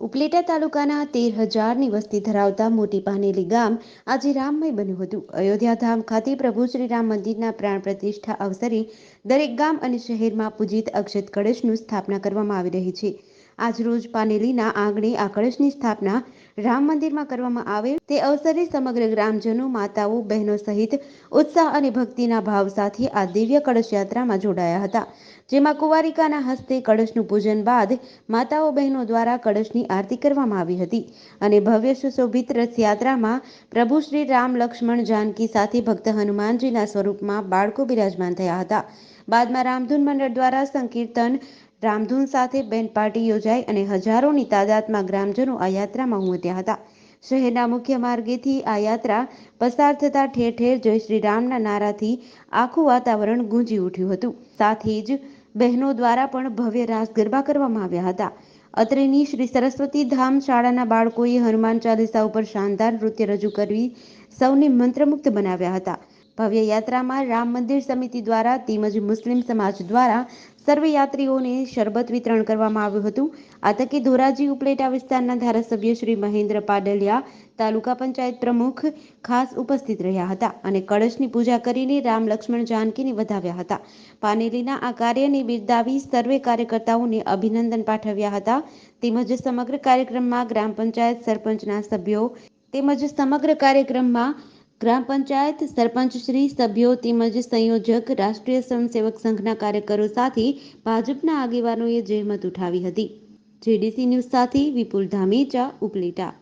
ઉપલેટા તાલુકાના તેર હજારની વસ્તી ધરાવતા મોટી પાનેલી ગામ આજે રામમય બન્યું હતું. અયોધ્યા ધામ ખાતે પ્રભુ શ્રી રામ મંદિરના પ્રાણ પ્રતિષ્ઠા અવસરે દરેક ગામ અને શહેરમાં પૂજિત અક્ષત કળશનું સ્થાપના કરવામાં આવી રહી છે. આજરોજ પાનેલીના આંગણે આ કળશની સ્થાપના રામ મંદિરમાં કરવામાં આવેલ તે અવસરે સમગ્ર ગ્રામજનો, માતાઓ, બહેનો સહિત ઉત્સાહ અને ભક્તિના ભાવ સાથે આ દિવ્ય કળશ યાત્રામાં જોડાયા હતા. જેમાં કુંવારિકાના હસ્તે કળશનું પૂજન બાદ માતાઓ, બહેનો દ્વારા કળશની આરતી કરવામાં આવી હતી અને ભવ્ય સુશોભિત રથયાત્રામાં પ્રભુ શ્રી રામ લક્ષ્મણ જાનકી સાથે ભક્ત હનુમાનજીના સ્વરૂપમાં બાળકો બિરાજમાન થયા હતા. બાદમાં રામધૂન મંડળ દ્વારા સંકીર્તન રામધૂન સાથે બેન્ડ પાર્ટી યોજાઈ અને હજારોની તાદાદમાં ગ્રામજનો આ યાત્રામાં ઉમટ્યા હતા. શહેરના મુખ્ય માર્ગેથી આ યાત્રા પસાર થતા ઠેર ઠેર જય શ્રી રામના નારાથી આખું વાતાવરણ ગુંજી ઉઠ્યું હતું. સાથે જ બહેનો દ્વારા પણ ભવ્ય રાસ ગરબા કરવામાં આવ્યા હતા. અત્રેની શ્રી સરસ્વતી ધામ શાળાના બાળકોએ હનુમાન ચાલીસા ઉપર શાનદાર નૃત્ય રજૂ કરી સૌને મંત્રમુગ્ધ બનાવ્યા હતા. ભવ્ય યાત્રામાં રામ મંદિર સમિતિ દ્વારા તેમજ મુસ્લિમ સમાજ દ્વારા સર્વે યાત્રીઓને શરબત વિતરણ કરવામાં આવ્યું હતું. આ તકે ધોરાજી ઉપલેટા વિસ્તારના ધારાસભ્ય શ્રી મહેન્દ્ર પાડલિયા તાલુકા પંચાયત પ્રમુખ ખાસ ઉપસ્થિત રહ્યા હતા અને કળશની પૂજા કરીને રામ લક્ષ્મણ જાનકીને વધાવ્યા હતા. પાનેલીના આ કાર્યને બિરદાવી સર્વે કાર્યકર્તાઓને અભિનંદન પાઠવ્યા હતા. તેમજ સમગ્ર કાર્યક્રમમાં ગ્રામ પંચાયત સરપંચના સભ્યો તેમજ સમગ્ર કાર્યક્રમમાં ગ્રામ પંચાયત સરપંચ શ્રી સભ્યો તેમજ સંયોજક રાષ્ટ્રીય સ્વયંસેવક સંઘના કાર્યકરો સાથે ભાજપના આગેવાનોએ જહેમત ઉઠાવી હતી. જેડીસી ન્યૂઝ સાથે વિપુલ ધામેચા ઉપલેટા.